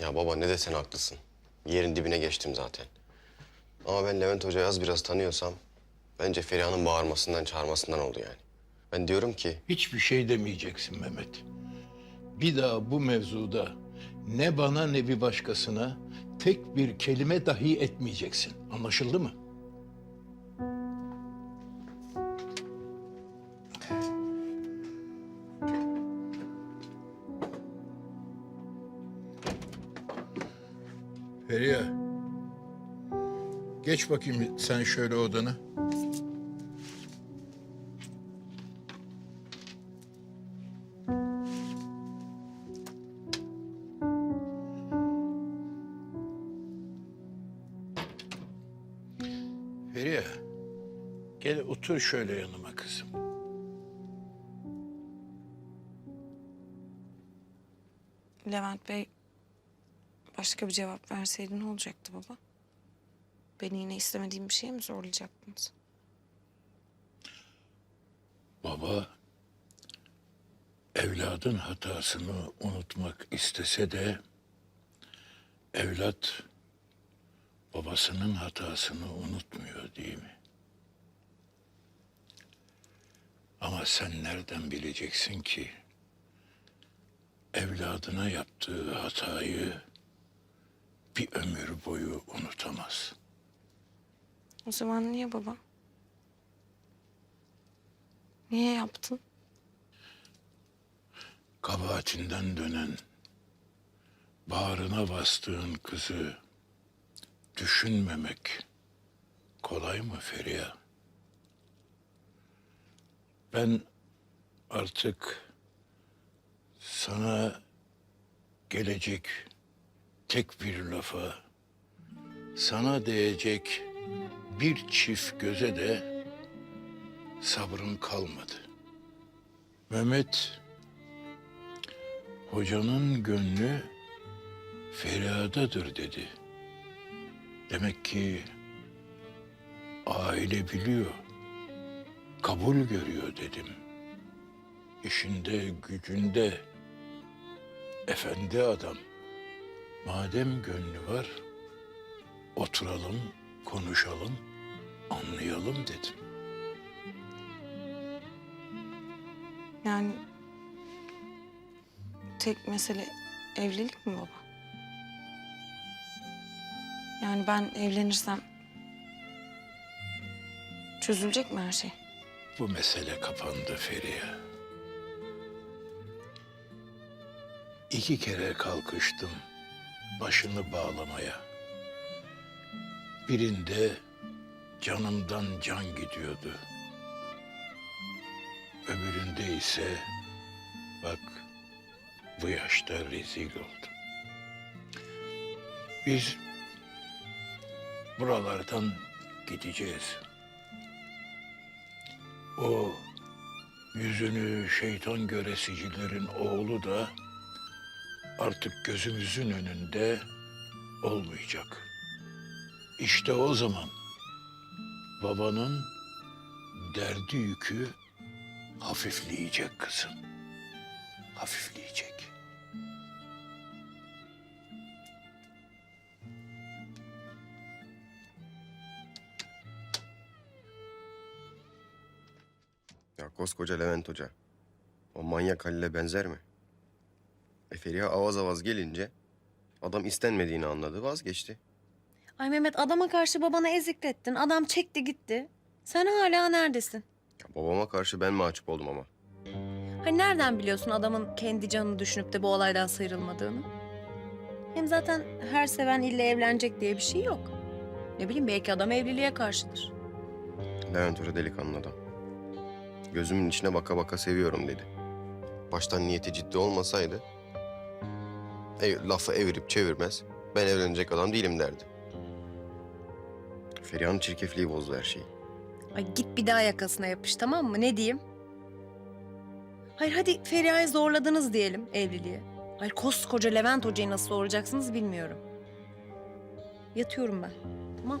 Ya baba ne desen haklısın. Yerin dibine geçtim zaten. Ama ben Levent Hoca'yı az biraz tanıyorsam... ...bence Feriha'nın bağırmasından, çağırmasından oldu yani. Ben diyorum ki... Hiçbir şey demeyeceksin Mehmet. Bir daha bu mevzuda ne bana ne bir başkasına tek bir kelime dahi etmeyeceksin. Anlaşıldı mı? Feriha. Geç bakayım sen şöyle odana. Feriha. Gel otur şöyle yanıma kızım. Levent Bey başka bir cevap verseydi ne olacaktı baba? Beni yine istemediğim bir şeye mi zorlayacaktınız? Baba evladın hatasını unutmak istese de evlat babasının hatasını unutmuyor değil mi? Ama sen nereden bileceksin ki evladına yaptığı hatayı bir ömür boyu unutamaz. O zaman niye baba? Niye yaptın? kabahatinden dönen, bağrına bastığın kızı düşünmemek kolay mı Feriha? Ben artık sana gelecek tek bir lafa, sana değecek bir çift göze de sabrım kalmadı. Mehmet Hocanın gönlü Feriha'dadır dedi. Demek ki aile biliyor, kabul görüyor dedim. İşinde, gücünde, efendi adam. Madem gönlü var, oturalım, konuşalım, anlayalım dedim. Yani tek mesele evlilik mi baba? Yani ben evlenirsem çözülecek mi her şey? Bu mesele kapandı Feriha. İki kere kalkıştım başını bağlamaya. Birinde canımdan can gidiyordu. Öbüründe ise bak bu yaşta rezil oldum. Biz buralardan gideceğiz. O yüzünü şeytan göresicilerin oğlu da artık gözümüzün önünde olmayacak. İşte o zaman babanın derdi yükü hafifleyecek kızım. Hafifleyecek. Ya koskoca Levent Hoca. O manyak Halil'e benzer mi? E Feriha avaz avaz gelince... ...adam istenmediğini anladı, vazgeçti. Ay Mehmet adama karşı babana eziklettin. Adam çekti gitti. Sen hala neredesin? Ya babama karşı ben mahcup oldum ama. Hani nereden biliyorsun adamın kendi canını düşünüp de bu olaydan sıyrılmadığını? Hem zaten her seven ille evlenecek diye bir şey yok. Ne bileyim belki adam evliliğe karşıdır. Levent Hoca delikanlı adam. Gözümün içine baka baka seviyorum dedi. Baştan niyeti ciddi olmasaydı... ev- ...lafı evirip çevirmez, ben evlenecek adam değilim derdi. Feriha'nın çirkefliği bozdu her şeyi. Ay git bir daha yakasına yapış tamam mı? Ne diyeyim? Hayır hadi Feriha'yı zorladınız diyelim evliliğe. Hayır koskoca Levent Hoca'yı nasıl doğuracaksınız bilmiyorum. Yatıyorum ben. Tamam.